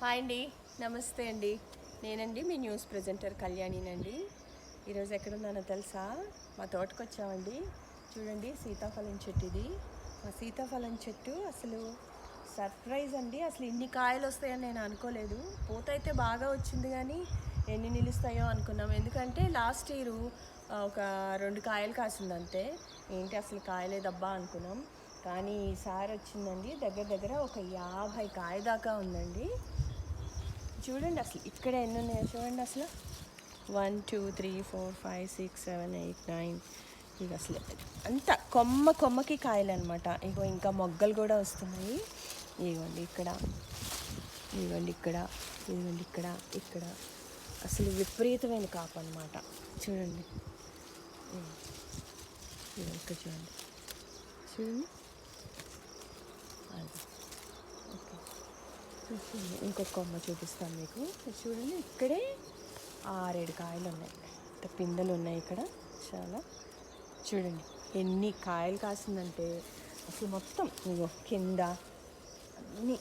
Hi అండి. నమస్తే అండి. నేనండి మీ న్యూస్ ప్రజెంటర్ కళ్యాణినండి. ఈరోజు ఎక్కడున్నానో తెలుసా? మా తోటకు వచ్చామండి చూడండి సీతాఫలం చెట్టు ఇది మా సీతాఫలం చెట్టు అసలు సర్ప్రైజ్ అండి. అసలు ఇన్ని కాయలు వస్తాయని నేను అనుకోలేదు. పూత అయితే బాగా వచ్చింది కానీ ఎన్ని నిలుస్తాయో అనుకున్నాం. ఎందుకంటే లాస్ట్ ఇయర్ ఒక రెండు కాయలు కాసింది అంతే ఏంటి అసలు కాయలేదబ్బా అనుకున్నాం. కానీ ఈసారి వచ్చిందండి దగ్గర దగ్గర ఒక యాభై కాయ దాకా ఉందండి. చూడండి అసలు ఇక్కడ ఎన్ని ఉన్నాయో చూడండి అసలు. One two three four five six seven eight nine ఇక అసలు అంత కొమ్మ కొమ్మకి కాయలు అనమాట ఇగో ఇంకా మొగ్గలు కూడా వస్తున్నాయి. ఇవ్వండి ఇక్కడ. ఇవ్వండి ఇక్కడ. ఇవ్వండి ఇక్కడ. ఇక్కడ. అసలు విపరీతమైన కాపు అనమాట చూడండి. ఇక్కడ చూడండి. చూడండి అది ఓకే చూడండి ఇంకొక కొమ్మ చూపిస్తాను మీకు. చూడండి ఇక్కడే ఆరేడు కాయలు ఉన్నాయి. పిందెలు ఉన్నాయి ఇక్కడ. చాలా. చూడండి ఎన్ని కాయలు కాసిందంటే అసలు మొత్తం ఇగో కింద అన్నీ.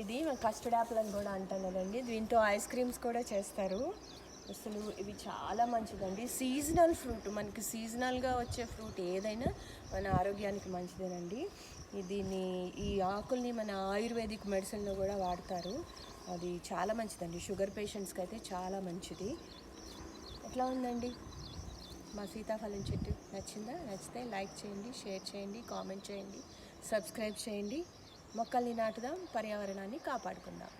ఇది కస్టర్డ్ యాపిల్ అని కూడా అంటాం కదండి దీంతో ఐస్ క్రీమ్స్ కూడా చేస్తారు. అసలు ఇవి చాలా మంచిదండి. సీజనల్ ఫ్రూట్ మనకి సీజనల్గా వచ్చే ఫ్రూట్ ఏదైనా మన ఆరోగ్యానికి మంచిదేనండి. దీన్ని ఈ ఆకుల్ని మన ఆయుర్వేదిక్ మెడిసిన్లో కూడా వాడతారు. అది చాలా మంచిదండి. షుగర్ పేషెంట్స్కి అయితే చాలా మంచిది. ఎట్లా ఉందండి? మా సీతాఫలం చెట్టు నచ్చిందా? నచ్చితే లైక్ చేయండి షేర్ చేయండి కామెంట్ చేయండి సబ్స్క్రైబ్ చేయండి. మొక్కల్ని నాటుదాం పర్యావరణాన్ని కాపాడుకుందాం.